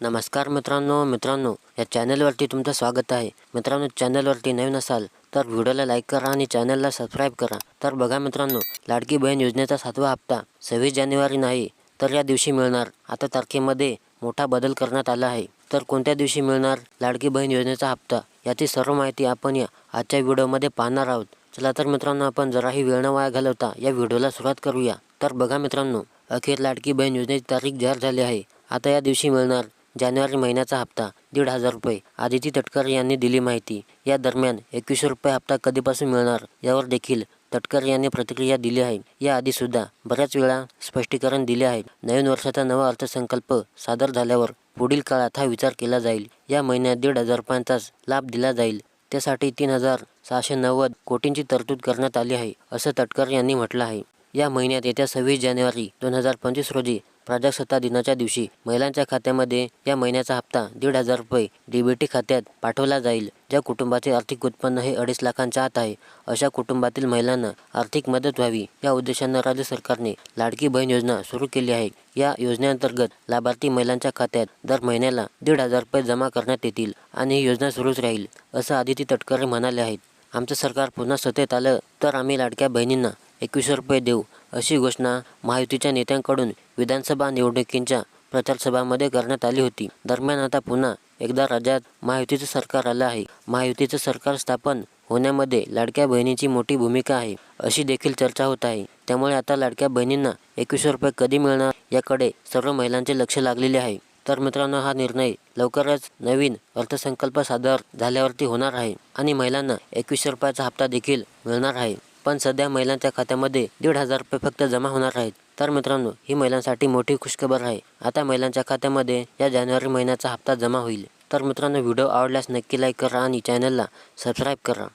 नमस्कार मित्रांनो मित्रांनो या चॅनलवरती तुमचं स्वागत आहे. मित्रांनो चॅनलवरती नवीन असाल तर व्हिडिओला लाईक करा आणि चॅनलला सबस्क्राईब करा. तर बघा मित्रांनो लाडकी बहीण योजनेचा सातवा हप्ता सव्वीस जानेवारी नाही तर या दिवशी मिळणार. आता तारखेमध्ये मोठा बदल करण्यात आला आहे. तर कोणत्या दिवशी मिळणार लाडकी बहीण योजनेचा हप्ता याची सर्व माहिती आपण या आजच्या व्हिडिओमध्ये पाहणार आहोत. चला तर मित्रांनो आपण जराही वेळ न वाया घालवता या व्हिडिओला सुरुवात करूया. तर बघा मित्रांनो अखेर लाडकी बहीण योजनेची तारीख जाहीर झाली आहे. आता या दिवशी मिळणार जानेवारी महिन्याचा हप्ता दीड हजार रुपये. आदिती तटकरे यांनी दिली माहिती. या दरम्यान एकवीसशे रुपये हप्ता कधीपासून मिळणार यावर देखील तटकर यांनी प्रतिक्रिया दिली आहे. याआधी सुद्धा बऱ्याच वेळा स्पष्टीकरण दिले आहे. नवीन वर्षाचा नवा अर्थसंकल्प सादर झाल्यावर पुढील काळात हा विचार केला जाईल. या महिन्यात दीड हजार रुपयांचाच लाभ दिला जाईल. त्यासाठी तीन हजार सहाशे नव्वद कोटींची तरतूद करण्यात आली आहे असं तटकर यांनी म्हटलं आहे. या महिन्यात येत्या सव्वीस जानेवारी दोन हजार पंचवीस रोजी प्रजासत्ताक दिनाच्या दिवशी महिलांच्या खात्यामध्ये या महिन्याचा हप्ता दीड हजार रुपये डीबीटी खात्यात पाठवला जाईल. ज्या कुटुंबाचे आर्थिक उत्पन्न हे अडीच लाखांच्या आत आहे अशा कुटुंबातील महिलांना आर्थिक मदत व्हावी. या उद्देशानं राज्य सरकारने लाडकी बहीण योजना सुरू केली आहे. या योजनेअंतर्गत लाभार्थी महिलांच्या खात्यात दर महिन्याला दीड हजार रुपये जमा करण्यात येतील आणि ही योजना सुरूच राहील असं आदिती तटकरे म्हणाले आहेत. आमचं सरकार पुन्हा सत्तेत आलं तर आम्ही लाडक्या बहिणींना एकवीसशे रुपये देऊ अशी घोषणा महायुतीच्या नेत्यांकडून विधानसभा निवडणुकींच्या प्रचारसभामध्ये करण्यात आली होती. दरम्यान आता पुन्हा एकदा राज्यात महायुतीचं सरकार आलं आहे. महायुतीचं सरकार स्थापन होण्यामध्ये लाडक्या बहिणीची मोठी भूमिका आहे अशी देखील चर्चा होत आहे. त्यामुळे आता लाडक्या बहिणींना एकवीसशे रुपये कधी मिळणार याकडे सर्व महिलांचे लक्ष लागलेले आहे. तर मित्रांनो हा निर्णय लवकरच नवीन अर्थसंकल्प सादर झाल्यावरती होणार आहे आणि महिलांना एकवीसशे रुपयाचा हप्ता देखील मिळणार आहे. पण सध्या महिलांच्या खात्यामध्ये दीड हजार रुपये फक्त जमा होणार आहेत. तर मित्रांनो ही महिलांसाठी मोठी खुशखबर आहे. आता महिलांच्या खात्यामध्ये या जानेवारी महिन्याचा हप्ता जमा होईल. तर मित्रांनो व्हिडिओ आवडल्यास नक्की लाईक करा आणि चॅनलला सबस्क्राईब करा.